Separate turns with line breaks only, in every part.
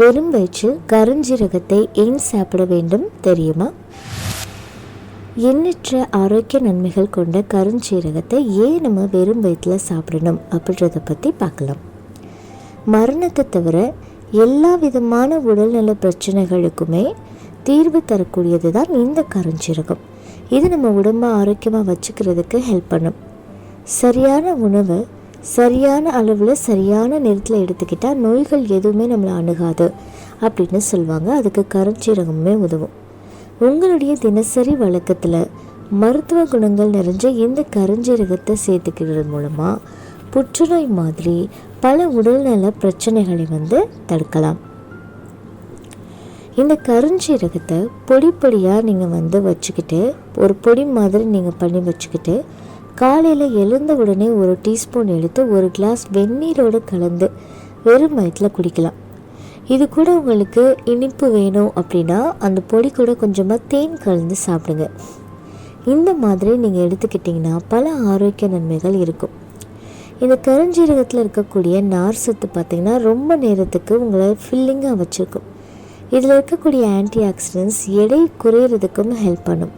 வெறும் வயிற்றில் கருஞ்சீரகத்தை ஏன் சாப்பிட வேண்டும் தெரியுமா? எண்ணற்ற ஆரோக்கிய நன்மைகள் கொண்ட கருஞ்சீரகத்தை ஏன் நம்ம வெறும் வயிற்றில் சாப்பிடணும் அப்படின்றத பற்றி பார்க்கலாம். மரணத்தை தவிர எல்லா விதமான உடல்நல பிரச்சனைகளுக்குமே தீர்வு தரக்கூடியது தான் இந்த கருஞ்சீரகம். இது நம்ம உடம்பை ஆரோக்கியமாக வச்சுக்கிறதுக்கு ஹெல்ப் பண்ணும். சரியான உணவை சரியான அளவில் சரியான நேரத்தில் எடுத்துக்கிட்டால் நோய்கள் எதுவுமே நம்மளை அணுகாது அப்படின்னு சொல்லுவாங்க. அதுக்கு கருஞ்சீரகமே உதவும். உங்களுடைய தினசரி வழக்கத்தில் மருத்துவ குணங்கள் நிறைஞ்ச இந்த கருஞ்சீரகத்தை சேர்த்துக்கிறது மூலமாக புற்றுநோய் மாதிரி பல உடல்நல பிரச்சனைகளை வந்து தடுக்கலாம். இந்த கருஞ்சீரகத்தை பொடி பொடியாக நீங்கள் வந்து வச்சுக்கிட்டு ஒரு பொடி மாதிரி நீங்கள் பண்ணி வச்சுக்கிட்டு காலையில் எழுந்த உடனே ஒரு டீஸ்பூன் எடுத்து ஒரு கிளாஸ் வெந்நீரோடு கலந்து வெறும் வயிற்றில் குடிக்கலாம். இது கூட உங்களுக்கு இனிப்பு வேணும் அப்படின்னா அந்த பொடி கூட கொஞ்சமாக தேன் கலந்து சாப்பிடுங்க. இந்த மாதிரி நீங்கள் எடுத்துக்கிட்டிங்கன்னா பல ஆரோக்கிய நன்மைகள் இருக்கும். இந்த கருஞ்சீரகத்தில் இருக்கக்கூடிய நார் சத்து பார்த்திங்கன்னா ரொம்ப நேரத்துக்கு உங்களை ஃபில்லிங்காக வச்சுருக்கும். இதில் இருக்கக்கூடிய ஆன்டி ஆக்சிடென்ட்ஸ் எடை குறையிறதுக்கும் ஹெல்ப் பண்ணும்.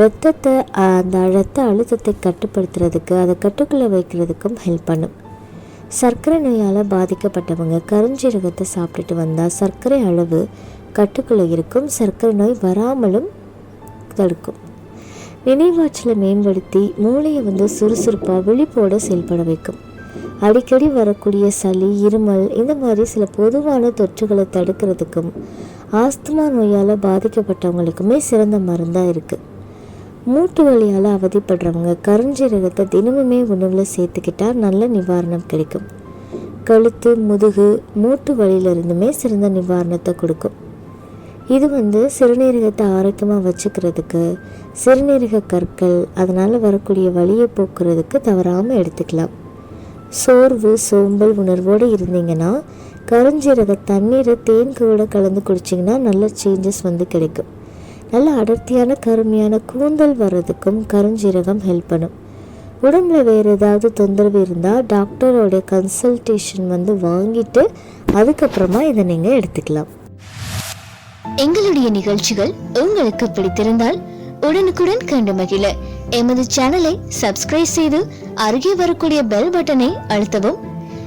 ரத்தத்தை அந்த ரத்த அழுத்தத்தை கட்டுப்படுத்துறதுக்கு அதை கட்டுக்குள்ளே வைக்கிறதுக்கும் ஹெல்ப் பண்ணும். சர்க்கரை நோயால் பாதிக்கப்பட்டவங்க கருஞ்சீரகத்தை சாப்பிட்டுட்டு வந்தால் சர்க்கரை அளவு கட்டுக்குள்ளே இருக்கும் சர்க்கரை நோய் வராமலும் தடுக்கும். நினைவாற்றலை மேம்படுத்தி மூளையை வந்து சுறுசுறுப்பாக விழிப்போடு செயல்பட வைக்கும். அடிக்கடி வரக்கூடிய சளி இருமல் இந்த மாதிரி சில பொதுவான தொற்றுகளை தடுக்கிறதுக்கும் ஆஸ்துமா நோயால் பாதிக்கப்பட்டவங்களுக்குமே சிறந்த மருந்தாக இருக்குது மூட்டு வலியால் அவதிப்படுறவங்க கருஞ்சீரகத்தை தினமுமே உணவில் சேர்த்துக்கிட்டால் நல்ல நிவாரணம் கிடைக்கும். கழுத்து முதுகு மூட்டு வலியிலிருந்துமே சிறந்த நிவாரணத்தை கொடுக்கும். இது வந்து சிறுநீரகத்தை ஆரோக்கியமாக வச்சுக்கிறதுக்கு சிறுநீரக கற்கள் அதனால் வரக்கூடிய வலியை போக்குறதுக்கு தவறாமல் எடுத்துக்கலாம். சோர்வு சோம்பல் உணர்வோடு இருந்தீங்கன்னா கருஞ்சீரக தண்ணீரை தேன் கூட கலந்து குடிச்சிங்கன்னா நல்ல சேஞ்சஸ் வந்து கிடைக்கும். நல்ல அடர்த்தியான கருமையான கூந்தல் வர்றதுக்கும் கருஞ்சீரகம் ஹெல்ப் பண்ணும். உடம்புல வேறு ஏதாவது தொந்தரவு இருந்தால் டாக்டரோட கன்சல்டேஷன் வந்து வாங்கிட்டு அதுக்கப்புறமா இதை நீங்கள் எடுத்துக்கலாம்.
எங்களுடைய நிகழ்ச்சிகள் உங்களுக்கு பிடித்திருந்தால் உடனுக்குடன் கண்டு மகிழ. எமது சேனலை சப்ஸ்கிரைப் செய்து அருகே வரக்கூடிய பெல் பட்டனை அழுத்தவும்.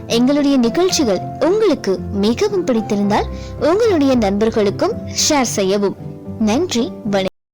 எங்களுடைய நிகழ்ச்சிகள் உங்களுக்கு மிகவும் பிடித்திருந்தால் உங்களுடைய நண்பர்களுக்கும் ஷேர் செய்யவும். நன்றி வணக்கம்.